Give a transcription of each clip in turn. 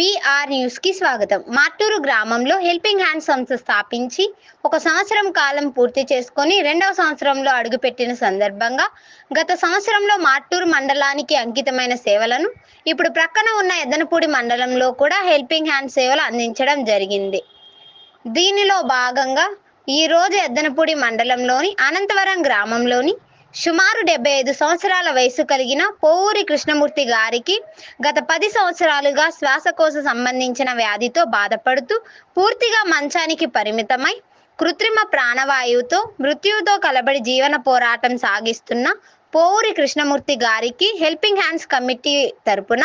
BR న్యూస్కి స్వాగతం. మార్టూరు గ్రామంలో హెల్పింగ్ హ్యాండ్ సంస్థ స్థాపించి ఒక సంవత్సరం కాలం పూర్తి చేసుకొని రెండవ సంవత్సరంలో అడుగుపెట్టిన సందర్భంగా గత సంవత్సరంలో మార్టూరు మండలానికి అంకితమైన సేవలను ఇప్పుడు ప్రక్కన ఉన్న ఎద్దనపూడి మండలంలో కూడా హెల్పింగ్ హ్యాండ్ సేవలు అందించడం జరిగింది. దీనిలో భాగంగా ఈ రోజు ఎద్దనపూడి మండలంలోని అనంతవరం గ్రామంలోని సుమారు డెబ్బై ఐదు సంవత్సరాల వయసు కలిగిన పోవూరి కృష్ణమూర్తి గారికి గత పది సంవత్సరాలుగా శ్వాసకోశ సంబంధించిన వ్యాధితో బాధపడుతూ పూర్తిగా మంచానికి పరిమితమై కృత్రిమ ప్రాణవాయువుతో మృత్యువుతో కలబడి జీవన పోరాటం సాగిస్తున్న పోవూరి కృష్ణమూర్తి గారికి హెల్పింగ్ హ్యాండ్స్ కమిటీ తరపున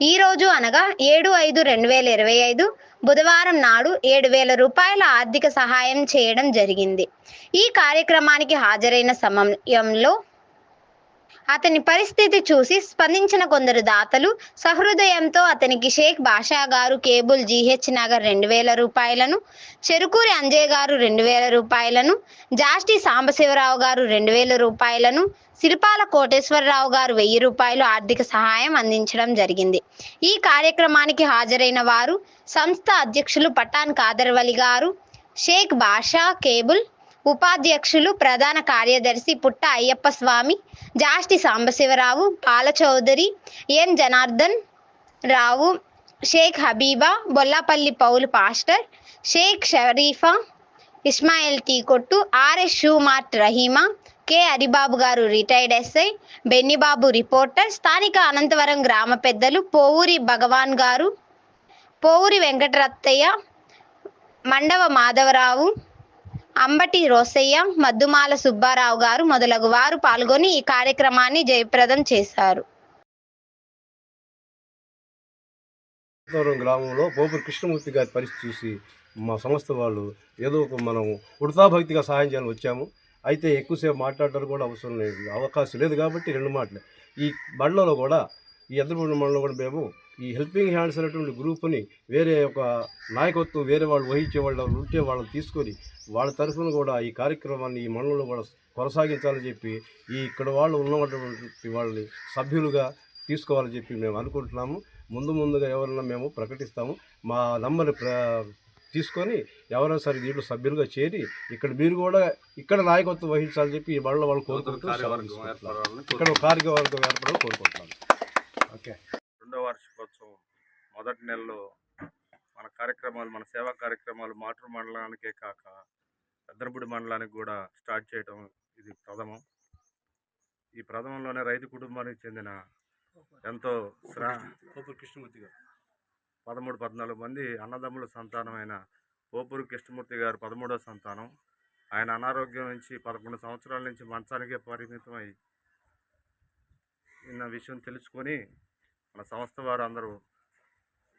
ఈ రోజు అనగా ఏడు ఐదు రెండు వేల ఇరవై ఐదు బుధవారం నాడు ఏడు వేల రూపాయల ఆర్థిక సహాయం చేయడం జరిగింది. ఈ కార్యక్రమానికి హాజరైన సమయంలో అతని పరిస్థితి చూసి స్పందించిన కొందరు దాతలు సహృదయంతో అతనికి షేక్ బాషా గారు కేబుల్ జీహెచ్ నగర్ రెండు వేల రూపాయలను చెరుకూరి అంజయ్ గారు రెండు వేల రూపాయలను జాస్టి సాంబశివరావు గారు రెండు వేల రూపాయలను శిల్పాల కోటేశ్వరరావు గారు వెయ్యి రూపాయలు ఆర్థిక సహాయం అందించడం జరిగింది. ఈ కార్యక్రమానికి హాజరైన వారు సంస్థ అధ్యక్షులు పఠాన్ కాదర్వలి గారు షేక్ బాషా కేబుల్ ఉపాధ్యక్షులు ప్రధాన కార్యదర్శి Putta Ayyappa Swami Jasti Sambasivarao Palachowdary N. Janardhan Rao Sheikh Habiba Bollapalli Paulu pastor Sheikh Sharifa Ismail tea కొట్టు RS shoe mart Rahima K. Haribabu garu retired SI Bennibabu reporter స్థానిక అనంతవరం గ్రామ పెద్దలు పోవూరి భగవాన్ గారు పోవూరి వెంకటరత్తయ్య మండవ మాధవరావు అంబటి రోసయ్య మద్దుమాల సుబ్బారావు గారు మొదలగు వారు పాల్గొని ఈ కార్యక్రమాన్ని జయప్రదం చేశారు. గ్రామంలో పోపురు కృష్ణమూర్తి గారి పరిస్థితి చూసి మా సంస్థ వాళ్ళు ఏదో ఒక మనం ఉడతాభక్తిగా సహాయం చేయాలని వచ్చాము. అయితే ఎక్కువసేపు మాట్లాడటం కూడా అవసరం లేదు అవకాశం లేదు కాబట్టి రెండు మాటలు. ఈ బండ్లలో కూడా ఈ ఎద్దరపూడి మండలంలో కూడా మేము ఈ హెల్పింగ్ హ్యాండ్స్ అనేటువంటి గ్రూప్ని వేరే ఒక నాయకత్వం వేరే వాళ్ళు వహించే వాళ్ళు ఉంటే వాళ్ళని తీసుకొని వాళ్ళ తరఫున కూడా ఈ కార్యక్రమాన్ని ఈ మండలంలో కూడా కొనసాగించాలని చెప్పి ఈ ఇక్కడ వాళ్ళు ఉన్నటువంటి వాళ్ళని సభ్యులుగా తీసుకోవాలని చెప్పి మేము అనుకుంటున్నాము. ముందు ముందుగా ఎవరన్నా మేము ప్రకటిస్తాము. మా నంబర్ ప్ర తీసుకొని ఎవరైనా సరే దీంట్లో సభ్యులుగా చేరి ఇక్కడ మీరు కూడా ఇక్కడ నాయకత్వం వహించాలని చెప్పి ఈ బళ్ళ వాళ్ళు కోరుకుంటూ సెలవు తీసుకుంటున్నాను. ఇక్కడ కార్యవర్గం ఏర్పడాలని కోరుకుంటున్నాను ఓకే. రెండో వార్షికోత్సవం మొదటి నెలలో మన కార్యక్రమాలు మన సేవా కార్యక్రమాలు మాటూరు మండలానికే కాక పెద్దనపూడి మండలానికి కూడా స్టార్ట్ చేయటం ఇది ప్రథమం. ఈ ప్రథమంలోనే రైతు కుటుంబానికి చెందిన ఎంతో శ్రా పోపురు కృష్ణమూర్తి గారు. పదమూడు పద్నాలుగు మంది అన్నదమ్ముల సంతానమైన పోపూరు కృష్ణమూర్తి గారు పదమూడో సంతానం. ఆయన అనారోగ్యం నుంచి పదకొండు సంవత్సరాల నుంచి మంచానికే పరిమితమై నిన్న విషయం తెలుసుకొని మన సంస్థ వారు అందరూ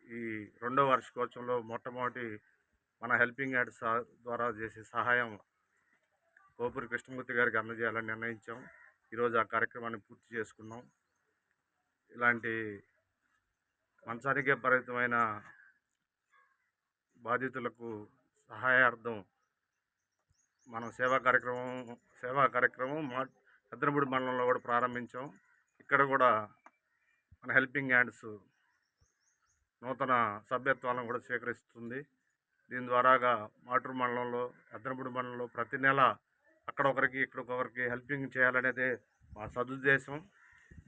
ఈ రెండో వార్షికోత్సవంలో మొట్టమొదటి మన హెల్పింగ్ యాడ్ ద్వారా చేసే సహాయం కోపూరి కృష్ణమూర్తి గారికి అందజేయాలని నిర్ణయించాం. ఈరోజు ఆ కార్యక్రమాన్ని పూర్తి చేసుకున్నాం. ఇలాంటి మంచానికి పరిమితమైన బాధితులకు సహాయార్థం మనం సేవా కార్యక్రమం సేవా కార్యక్రమం మా పెద్దనపూడి మండలంలో కూడా ప్రారంభించాం. ఇక్కడ కూడా మన హెల్పింగ్ హ్యాండ్స్ నూతన సభ్యత్వాలను కూడా స్వీకరిస్తుంది. దీని ద్వారాగా మాటూరు మండలంలో అద్దనపూడి మండలంలో ప్రతి నెల అక్కడ ఒకరికి హెల్పింగ్ చేయాలనేదే మా సదుద్దేశం.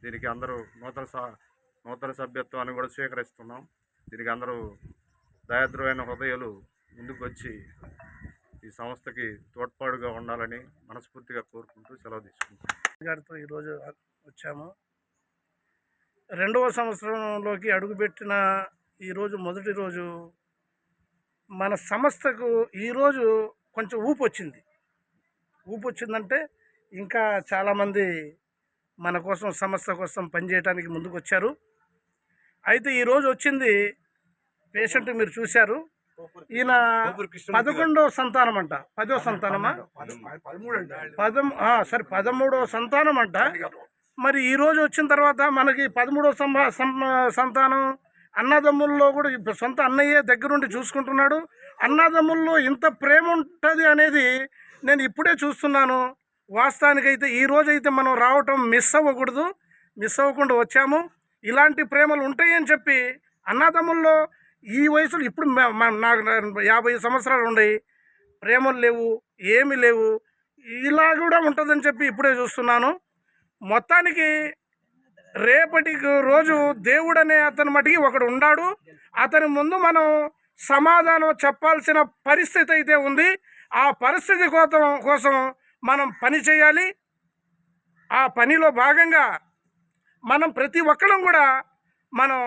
దీనికి అందరూ నూతన స నూతన సభ్యత్వాన్ని కూడా స్వీకరిస్తున్నాం. దీనికి అందరూ దయాద్రమైన హృదయాలు ముందుకు వచ్చి ఈ సంస్థకి తోడ్పాటుగా ఉండాలని మనస్ఫూర్తిగా కోరుకుంటూ సెలవు తీసుకుంటాం గారితో ఈరోజు వచ్చాము. రెండవ సంవత్సరంలోకి అడుగుపెట్టిన ఈరోజు మొదటి రోజు మన సంస్థకు ఈరోజు కొంచెం ఊపు వచ్చింది. ఊపు వచ్చిందంటే ఇంకా చాలామంది మన కోసం సంస్థ కోసం పనిచేయడానికి ముందుకు వచ్చారు అయితే ఈరోజు వచ్చింది పేషెంట్ మీరు చూశారు. ఈయన పదకొండవ సంతానం అంట పదో సంతానమా? పదం ఆ, సరే పదమూడవ సంతానం అంట మరి ఈరోజు వచ్చిన తర్వాత మనకి పదమూడో సంభా సంతానం అన్నదమ్ముల్లో కూడా సొంత అన్నయ్య దగ్గరుండి చూసుకుంటున్నాడు. అన్నదమ్ముల్లో ఇంత ప్రేమ ఉంటుంది అనేది నేను ఇప్పుడే చూస్తున్నాను. వాస్తవానికైతే ఈ అయితే మనం రావటం మిస్ అవ్వకూడదు. మిస్ అవ్వకుండా వచ్చాము. ఇలాంటి ప్రేమలు ఉంటాయని చెప్పి అన్నదమ్ముల్లో ఈ వయసులో ఇప్పుడు మ- నాకు యాభై సంవత్సరాలు ఉన్నాయి. ప్రేమలు లేవు ఏమి లేవు. ఇలా కూడా ఉంటుందని చెప్పి ఇప్పుడే చూస్తున్నాను. మొత్తానికి రేపటి రోజు దేవుడు అనే అతని మటుకి ఒకడు ఉన్నాడు అతని ముందు మనం సమాధానం చెప్పాల్సిన పరిస్థితి అయితే ఉంది. ఆ పరిస్థితి కోసం కోసం మనం పని చేయాలి. ఆ పనిలో భాగంగా మనం ప్రతి ఒక్కరం కూడా మనం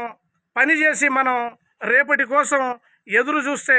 పని చేసి మనం రేపటి కోసం ఎదురు చూస్తే